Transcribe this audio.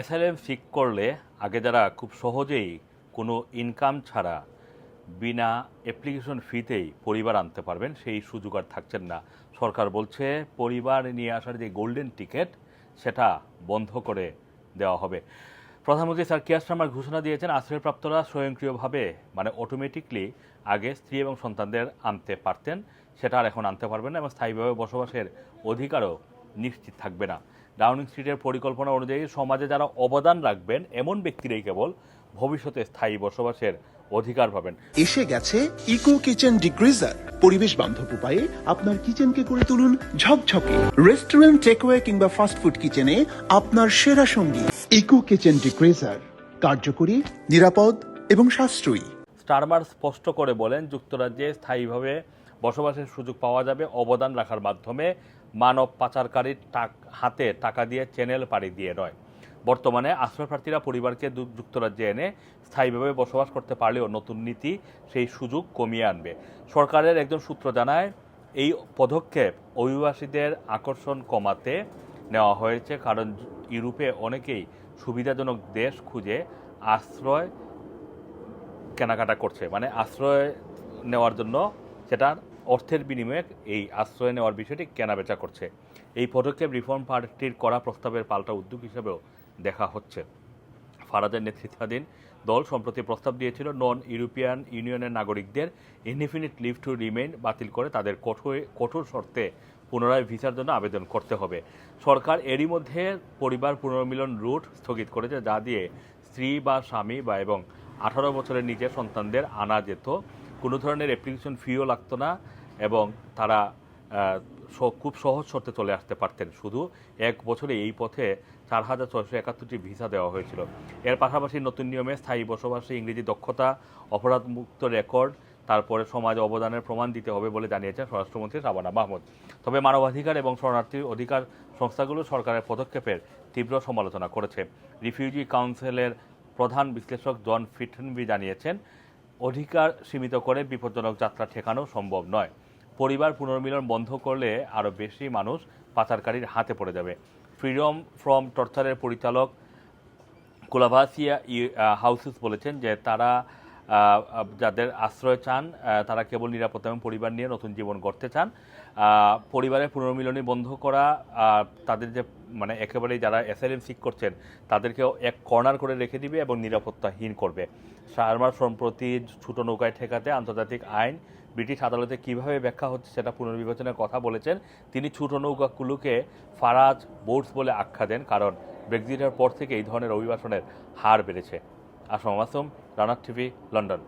SLM sick করলে আগে যারা খুব সহজেই কোনো ইনকাম ছাড়া বিনা অ্যাপ্লিকেশন ফিতেই পরিবার আনতে পারবেন, সেই সুযোগ আর থাকছেন না। সরকার বলছে পরিবার নিয়ে আসার যে গোল্ডেন টিকিট সেটা বন্ধ করে দেওয়া হবে। প্রধানমন্ত্রী স্যার কিয়ার স্টারমার ঘোষণা দিয়েছেন, আশ্রয়প্রাপ্তরা স্বয়ংক্রিয়ভাবে মানে অটোমেটিকলি আগে স্ত্রী এবং সন্তানদের আনতে পারতেন, সেটা আর এখন আনতে পারবেন না এবং স্থায়ীভাবে বসবাসের অধিকারও নিশ্চিত থাকবে না। ডাউনিং স্ট্রিটের পরিকল্পনা অনুযায়ী সমাজে যারা অবদান রাখবেন এমন ব্যক্তিরাই কেবল ভবিষ্যতে স্থায়ী বসবাসের অধিকার পাবেন। এসে গেছে ইকো কিচেন ডিগ্রিজার পরিবেশ বান্ধব উপায়ে আপনার কিচেনকে করে তুলুন ঝকঝকে। রেস্টুরেন্ট টেকওয়ে কিংবা ফাস্টফুড কিচেনে আপনার সেরা সঙ্গী। ইকো কিচেন ডিগ্রিজার কার্যকরী নিরাপদ এবং সাশ্রয়ী। স্টারমার স্পষ্ট করে বলেন যুক্তরাজ্যে স্থায়ীভাবে বসবাসের সুযোগ পাওয়া যাবে অবদান রাখার মাধ্যমে। মানব পাচারকারীর হাতে টাকা দিয়ে চ্যানেল পাড়ি দিয়ে নয়। বর্তমানে আশ্রয়প্রার্থীরা পরিবারকে যুক্তরাজ্যে এনে স্থায়ীভাবে বসবাস করতে পারলেও নতুন নীতি সেই সুযোগ কমিয়ে আনবে। সরকারের একজন সূত্র জানায়, এই পদক্ষেপ অভিবাসীদের আকর্ষণ কমাতে নেওয়া হয়েছে কারণ ইউরোপে অনেকেই সুবিধাজনক দেশ খুঁজে আশ্রয় কেনাকাটা করছে। মানে আশ্রয় নেওয়ার জন্য সেটার অর্থের বিনিময়ে এই আশ্রয় নেওয়ার বিষয়টি কেনাবেচা করছে। এই পদক্ষেপ রিফর্ম পার্টির করা প্রস্তাবের পাল্টা উদ্যোগ হিসেবেও দেখা হচ্ছে। ফারাজের নেতৃত্বাধীন দল সম্প্রতি প্রস্তাব দিয়েছিল, নন ইউরোপিয়ান ইউনিয়নের নাগরিকদের ইনডিফিনিট লিভ টু রিমেইন বাতিল করে তাদের কঠোর কঠোর শর্তে পুনরায় ভিসার জন্য আবেদন করতে হবে। সরকার এরই মধ্যে পরিবার পুনর্মিলন রুট স্থগিত করেছে, যা দিয়ে স্ত্রী বা স্বামী বা এবং আঠারো বছরের নিচে সন্তানদের আনা যেত কোনো ধরনের অ্যাপ্লিকেশন ফিও লাগতো না এবং তারা খুব সহজ শর্তে চলে আসতে পারতেন। শুধু এক বছরে এই পথে চার হাজার ছয়শো একাত্তরটি ভিসা দেওয়া হয়েছিল। এর পাশাপাশি নতুন নিয়মে স্থায়ী বসবাসে ইংরেজি দক্ষতা, অপরাধমুক্ত রেকর্ড তারপরে সমাজ অবদানের প্রমাণ দিতে হবে বলে জানিয়েছেন স্বরাষ্ট্রমন্ত্রী শাবানা মাহমুদ। তবে মানবাধিকার এবং শরণার্থী অধিকার সংস্থাগুলো সরকারের পদক্ষেপের তীব্র সমালোচনা করেছে। রিফিউজি কাউন্সিলের প্রধান বিশ্লেষক জন ফিটনবি জানিয়েছেন অধিকার সীমিত করে বিপজ্জনক যাত্রা ঠেকানো সম্ভব নয়। পরিবার পুনর্মিলন বন্ধ করলে আরও বেশি মানুষ পাচারকারীর হাতে পড়ে যাবে। ফ্রিডম ফ্রম টর্চারের পরিচালক কোলাভাসিয়া হাউসেস বলেছেন যে তারা যাদের আশ্রয় চান তারা কেবল নিরাপত্তা এবং পরিবার নিয়ে নতুন জীবন গড়তে চান। পরিবারের পুনর্মিলনী বন্ধ করা তাদের যে মানে একেবারেই যারা এসএলএম সিক করছেন, তাদেরকেও এক কর্নার করে রেখে দিবে এবং নিরাপত্তাহীন করবে। শারমার সম্প্রতি ছোট নৌকায় ঠেকাতে আন্তর্জাতিক আইন ব্রিটিশ আদালতে কীভাবে ব্যাখ্যা হচ্ছে সেটা পুনর্বিবেচনার কথা বলেছেন। তিনি ছোট নৌকাগুলোকে ফারাজ বোর্ডস বলে আখ্যা দেন, কারণ ব্রেক্সিটের পর থেকে এই ধরনের অভিবাসনের হার বেড়েছে। আসম মাসুম রানার টিভি লন্ডন।